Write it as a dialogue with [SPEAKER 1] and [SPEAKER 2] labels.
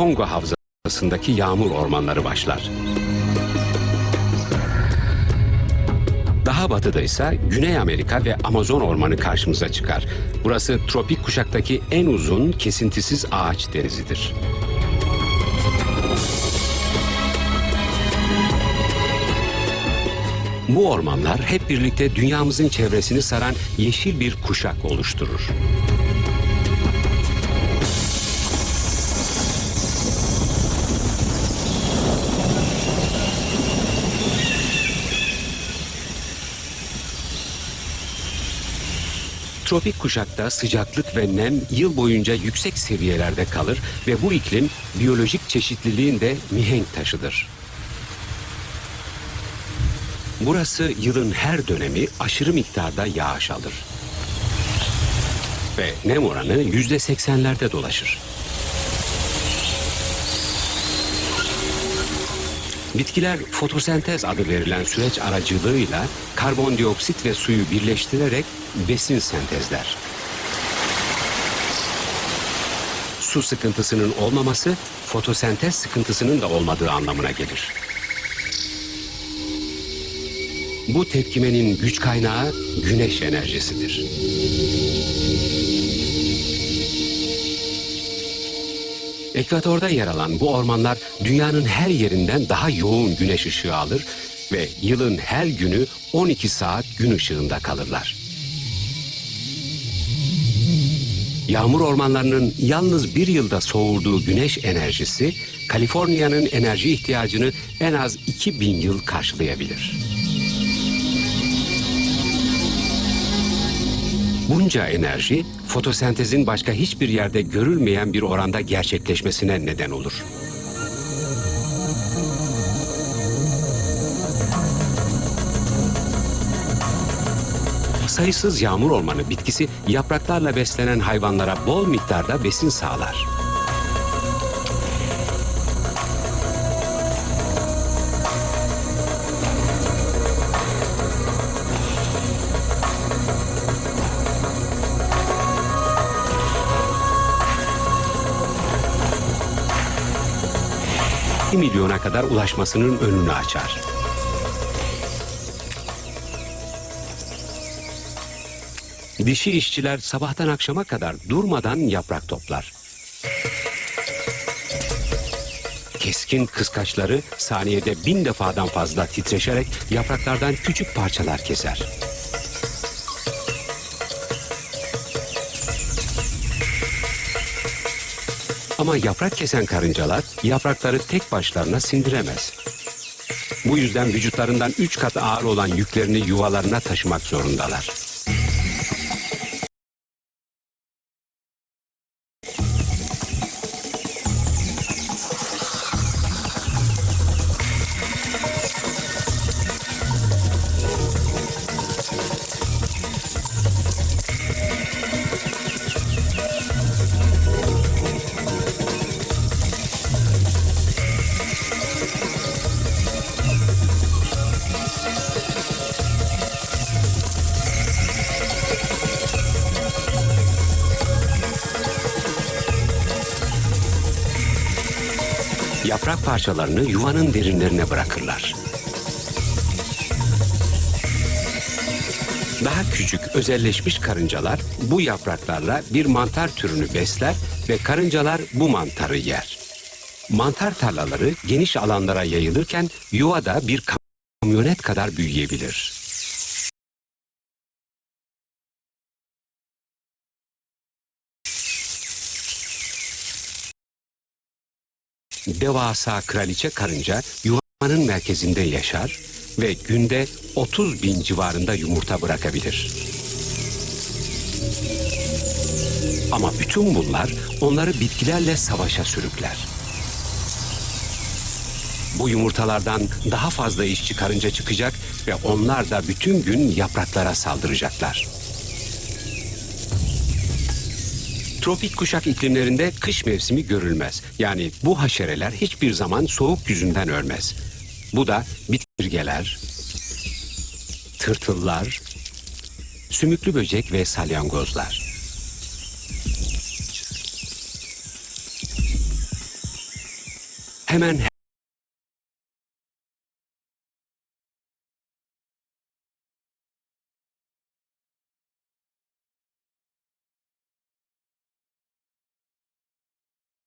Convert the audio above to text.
[SPEAKER 1] Kongo havzasındaki yağmur ormanları başlar. Daha batıda ise Güney Amerika ve Amazon ormanı karşımıza çıkar. Burası tropik kuşaktaki en uzun kesintisiz ağaç denizidir. Bu ormanlar hep birlikte dünyamızın çevresini saran yeşil bir kuşak oluşturur. Tropik kuşakta sıcaklık ve nem yıl boyunca yüksek seviyelerde kalır ve bu iklim biyolojik çeşitliliğin de mihenk taşıdır. Burası yılın her dönemi aşırı miktarda yağış alır. Ve nem oranı yüzde seksenlerde dolaşır. Bitkiler fotosentez adı verilen süreç aracılığıyla karbondioksit ve suyu birleştirerek besin sentezler. Su sıkıntısının olmaması fotosentez sıkıntısının da olmadığı anlamına gelir. Bu tepkimenin güç kaynağı güneş enerjisidir. Ekvatorda yer alan bu ormanlar dünyanın her yerinden daha yoğun güneş ışığı alır ve yılın her günü 12 saat gün ışığında kalırlar. Yağmur ormanlarının yalnız bir yılda soğurduğu güneş enerjisi, Kaliforniya'nın enerji ihtiyacını en az 2000 yıl karşılayabilir. Bunca enerji fotosentezin başka hiçbir yerde görülmeyen bir oranda gerçekleşmesine neden olur. Sayısız yağmur ormanı bitkisi yapraklarla beslenen hayvanlara bol miktarda besin sağlar. Milyona kadar ulaşmasının önünü açar. Dişi işçiler sabahtan akşama kadar durmadan yaprak toplar. Keskin kıskaçları saniyede bin defadan fazla titreşerek yapraklardan küçük parçalar keser. Ama yaprak kesen karıncalar yaprakları tek başlarına sindiremez. Bu yüzden vücutlarından üç kat ağır olan yüklerini yuvalarına taşımak zorundalar. Yaprak parçalarını yuvanın derinlerine bırakırlar. Daha küçük özelleşmiş karıncalar bu yapraklarla bir mantar türünü besler ve karıncalar bu mantarı yer. Mantar tarlaları geniş alanlara yayılırken yuva da bir kamyonet kadar büyüyebilir. Devasa kraliçe karınca yuvanın merkezinde yaşar ve günde 30 bin civarında yumurta bırakabilir. Ama bütün bunlar onları bitkilerle savaşa sürükler. Bu yumurtalardan daha fazla iş çıkarınca çıkacak ve onlar da bütün gün yapraklara saldıracaklar. Tropik kuşak iklimlerinde kış mevsimi görülmez. Yani bu haşereler hiçbir zaman soğuk yüzünden ölmez. Bu da bitirgeler, tırtıllar, sümüklü böcek ve salyangozlar. hemen